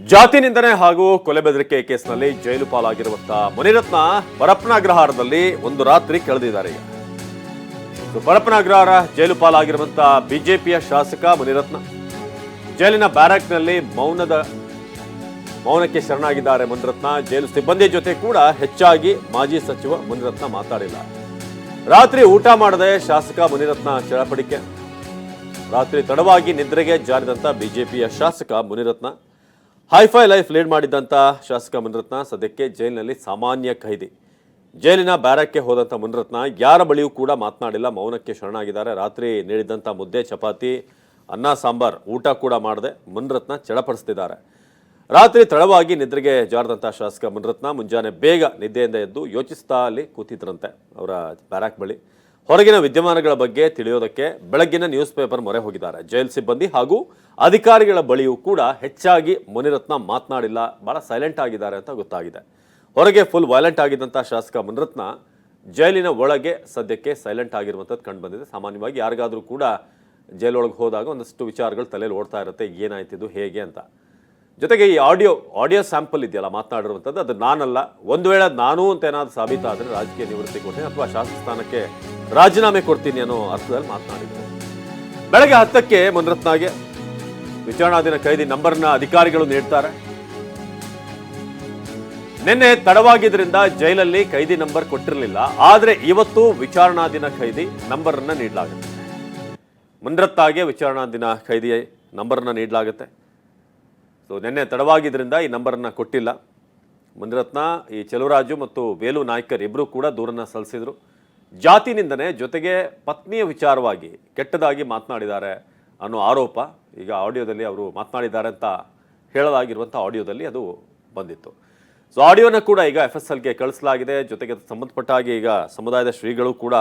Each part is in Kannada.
ಜಾತಿ ನಿಂದನೆ ಹಾಗೂ ಕೊಲೆ ಬೆದರಿಕೆ ಕೇಸ್ನಲ್ಲಿ ಜೈಲು ಪಾಲಾಗಿರುವಂತಹ ಮುನಿರತ್ನ ಪರಪ್ಪನ ಅಗ್ರಹಾರದಲ್ಲಿ ಒಂದು ರಾತ್ರಿ ಕಳೆದಿದ್ದಾರೆ. ಈಗ ಸೊ ಪರಪ್ಪನ ಅಗ್ರಹಾರ ಜೈಲು ಪಾಲಾಗಿರುವಂತಹ ಬಿಜೆಪಿಯ ಶಾಸಕ ಮುನಿರತ್ನ ಜೈಲಿನ ಬ್ಯಾರಕ್ನಲ್ಲಿ ಮೌನದ ಮೌನಕ್ಕೆ ಶರಣಾಗಿದ್ದಾರೆ ಮುನಿರತ್ನ. ಜೈಲು ಸಿಬ್ಬಂದಿ ಜೊತೆ ಕೂಡ ಹೆಚ್ಚಾಗಿ ಮಾಜಿ ಸಚಿವ ಮುನಿರತ್ನ ಮಾತಾಡಿಲ್ಲ. ರಾತ್ರಿ ಊಟ ಮಾಡದೆ ಶಾಸಕ ಮುನಿರತ್ನ ಚಳಪಡಿಕೆ ರಾತ್ರಿ ತಡವಾಗಿ ನಿದ್ರೆಗೆ ಜಾರಿದಂತ ಬಿಜೆಪಿಯ ಶಾಸಕ Munirathna hi fi life lead ಮಾಡಿದ್ದಂಥ ಶಾಸಕ ಮುನರತ್ನ ಸದ್ಯಕ್ಕೆ ಜೈಲಿನಲ್ಲಿ ಸಾಮಾನ್ಯ ಖೈದಿ ಜೈಲಿನ ಬ್ಯಾರಕ್ಕೆ ಹೋದಂಥ ಮುನರತ್ನ ಯಾರ ಬಳಿಯೂ ಕೂಡ ಮಾತನಾಡಿಲ್ಲ, ಮೌನಕ್ಕೆ ಶರಣಾಗಿದ್ದಾರೆ. ರಾತ್ರಿ ನೀಡಿದಂಥ ಮುದ್ದೆ, ಚಪಾತಿ, ಅನ್ನ, ಸಾಂಬಾರ್ ಊಟ ಕೂಡ ಮಾಡದೆ ಮುನರತ್ನ ಚಡಪಡಿಸ್ತಿದ್ದಾರೆ. ರಾತ್ರಿ ತಡವಾಗಿ ನಿದ್ರೆಗೆ ಜಾರದಂಥ ಶಾಸಕ ಮುನರತ್ನ ಮುಂಜಾನೆ ಬೇಗ ನಿದ್ದೆಯಿಂದ ಎದ್ದು ಯೋಚಿಸ್ತಾ ಅಲ್ಲಿ ಕೂತಿದ್ರಂತೆ ಅವರ ಬ್ಯಾರಕ್ ಬಳಿ. ಹೊರಗಿನ ವಿದ್ಯಮಾನಗಳ ಬಗ್ಗೆ ತಿಳಿಯೋದಕ್ಕೆ ಬೆಳಗ್ಗಿನ ನ್ಯೂಸ್ ಪೇಪರ್ ಮೊರೆ ಹೋಗಿದ್ದಾರೆ. ಜೈಲ್ ಸಿಬ್ಬಂದಿ ಹಾಗೂ ಅಧಿಕಾರಿಗಳ ಬಳಿಯೂ ಕೂಡ ಹೆಚ್ಚಾಗಿ ಮುನಿರತ್ನ ಮಾತನಾಡಿಲ್ಲ. ಬಹಳ ಸೈಲೆಂಟ್ ಆಗಿದ್ದಾರೆ ಅಂತ ಗೊತ್ತಾಗಿದೆ. ಹೊರಗೆ ಫುಲ್ ವೈಲೆಂಟ್ ಆಗಿದ್ದಂಥ ಶಾಸಕ ಮುನಿರತ್ನ ಜೈಲಿನ ಒಳಗೆ ಸದ್ಯಕ್ಕೆ ಸೈಲೆಂಟ್ ಆಗಿರುವಂಥದ್ದು ಕಂಡು ಬಂದಿದೆ ಸಾಮಾನ್ಯವಾಗಿ ಯಾರಿಗಾದರೂ ಕೂಡ ಜೈಲೊಳಗೆ ಹೋದಾಗ ಒಂದಷ್ಟು ವಿಚಾರಗಳು ತಲೆಯಲ್ಲಿ ಓಡ್ತಾ ಇರುತ್ತೆ. ಏನಾಯ್ತಿದ್ದು ಹೇಗೆ ಅಂತ. ಜೊತೆಗೆ ಈ ಆಡಿಯೋ ಆಡಿಯೋ ಸ್ಯಾಂಪಲ್ ಇದೆಯಲ್ಲ, ಮಾತನಾಡಿರುವಂಥದ್ದು, ಅದು ನಾನಲ್ಲ. ಒಂದು ವೇಳೆ ನಾನು ಅಂತ ಏನಾದರೂ ಸಾಬೀತಾದರೆ ರಾಜಕೀಯ ನಿವೃತ್ತಿ ಕೊಡ್ತೀನಿ ಅಥವಾ ಶಾಸಕ ಸ್ಥಾನಕ್ಕೆ ರಾಜೀನಾಮೆ ಕೊಡ್ತೀನಿ ಅನ್ನೋ ಅರ್ಥದಲ್ಲಿ ಮಾತನಾಡಿದ್ರು ಬೆಳಗ್ಗೆ ಹತ್ತಕ್ಕೆ ಮುನಿರತ್ನಾಗೆ ವಿಚಾರಣಾಧೀನ ಕೈದಿ ನಂಬರ್ನ ಅಧಿಕಾರಿಗಳು ನೀಡ್ತಾರೆ. ನಿನ್ನೆ ತಡವಾಗಿದ್ದರಿಂದ ಜೈಲಲ್ಲಿ ಕೈದಿ ನಂಬರ್ ಕೊಟ್ಟಿರಲಿಲ್ಲ. ಆದರೆ ಇವತ್ತು ವಿಚಾರಣಾಧೀನ ಖೈದಿ ನಂಬರ್ ನಂಬರನ್ನು ನೀಡಲಾಗುತ್ತೆ. ಮುನಿರತ್ನಾಗೆ ವಿಚಾರಣಾಧೀನ ಕೈದಿ ನಂಬರನ್ನು ನೀಡಲಾಗುತ್ತೆ. ಸೊ ನಿನ್ನೆ ತಡವಾಗಿದ್ದರಿಂದ ಈ ನಂಬರನ್ನು ಕೊಟ್ಟಿಲ್ಲ. ಮುನ್ರತ್ನ, ಈ ಚಲುವರಾಜು ಮತ್ತು ವೇಲು ನಾಯ್ಕರ್ ಇಬ್ಬರೂ ಕೂಡ ದೂರನ್ನು ಸಲ್ಲಿಸಿದ್ರು. ಜಾತಿನಿಂದನೇ ಜೊತೆಗೆ ಪತ್ನಿಯ ವಿಚಾರವಾಗಿ ಕೆಟ್ಟದಾಗಿ ಮಾತನಾಡಿದ್ದಾರೆ ಅನ್ನೋ ಆರೋಪ ಈಗ ಆಡಿಯೋದಲ್ಲಿ ಅವರು ಮಾತನಾಡಿದ್ದಾರೆ ಅಂತ ಹೇಳಲಾಗಿರುವಂಥ ಆಡಿಯೋದಲ್ಲಿ ಅದು ಬಂದಿತ್ತು. ಸೊ ಆಡಿಯೋನ ಕೂಡ ಈಗ ಎಫ್ ಎಸ್ ಎಲ್ಗೆ ಕಳಿಸಲಾಗಿದೆ. ಜೊತೆಗೆ ಸಂಬಂಧಪಟ್ಟ ಹಾಗೆ ಈಗ ಸಮುದಾಯದ ಶ್ರೀಗಳು ಕೂಡ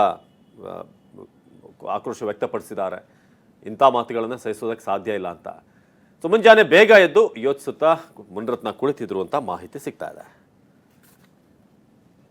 ಆಕ್ರೋಶ ವ್ಯಕ್ತಪಡಿಸಿದ್ದಾರೆ. ಇಂಥ ಮಾತುಗಳನ್ನು ಸಹಿಸೋದಕ್ಕೆ ಸಾಧ್ಯ ಇಲ್ಲ ಅಂತ. ಸೊ ಮುಂಜಾನೆ ಬೇಗ ಎದ್ದು ಯೋಚಿಸುತ್ತಾ ಮುನ್ರತ್ನ ಕುಳಿತಿದ್ರು ಅಂತ ಮಾಹಿತಿ ಸಿಗ್ತಾ ಇದೆ.